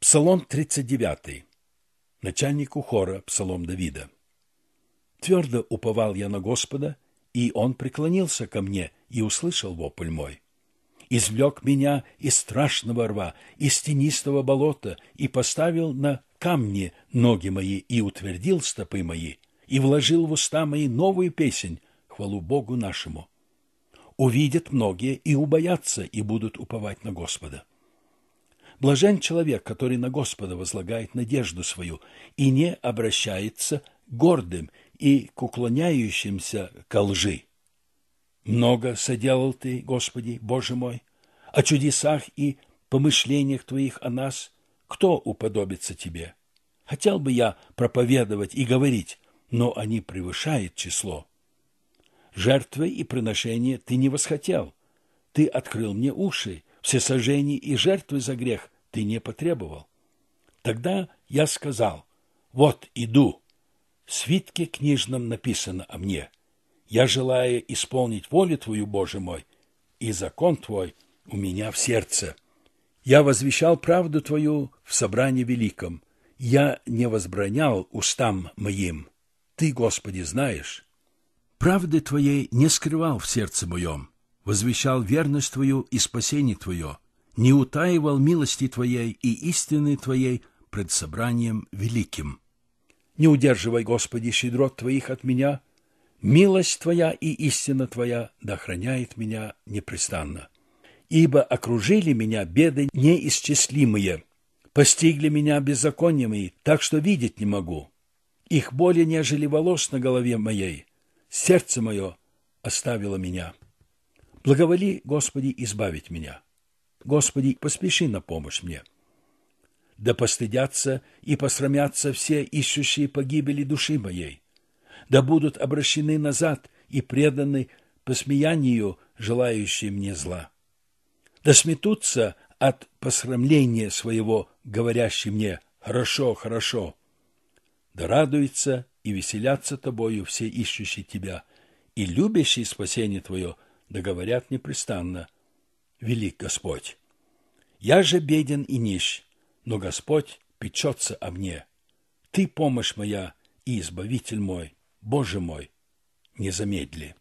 Псалом 39. Начальнику хора Псалом Давида. Твердо уповал я на Господа, и Он преклонился ко мне и услышал вопль мой. Извлек меня из страшного рва, из тенистого болота, и поставил на камни ноги мои, и утвердил стопы мои, и вложил в уста мои новую песнь, хвалу Богу нашему. Увидят многие и убоятся, и будут уповать на Господа. Блажен человек, который на Господа возлагает надежду свою и не обращается гордым и к уклоняющимся ко лжи. Много соделал Ты, Господи, Боже мой, о чудесах и помышлениях Твоих о нас. Кто уподобится Тебе? Хотел бы я проповедовать и говорить, но они превышают число. Жертвы и приношения Ты не восхотел. Ты открыл мне уши, все сожжения и жертвы за грех ты не потребовал. Тогда я сказал, вот иду. В свитке книжном написано о мне. Я желаю исполнить волю Твою, Боже мой, и закон Твой у меня в сердце. Я возвещал правду Твою в собрании великом. Я не возбранял устам моим. Ты, Господи, знаешь. Правды Твоей не скрывал в сердце моем возвещал верность Твою и спасение Твое, не утаивал милости Твоей и истины Твоей пред собранием великим. Не удерживай, Господи, щедрот Твоих от меня, милость Твоя и истина Твоя да меня непрестанно. Ибо окружили меня беды неисчислимые, постигли меня беззакониями, так что видеть не могу. Их более нежели волос на голове моей, сердце мое оставило меня. Благоволи, Господи, избавить меня. Господи, поспеши на помощь мне. Да постыдятся и посрамятся все ищущие погибели души моей. Да будут обращены назад и преданы посмеянию, желающие мне зла. Да сметутся от посрамления своего, говорящий мне «хорошо, хорошо». Да радуются и веселятся тобою все ищущие тебя, и любящие спасение твое – да говорят непрестанно, «Велик Господь». Я же беден и нищ, но Господь печется о мне. Ты помощь моя и избавитель мой, Боже мой, не замедли.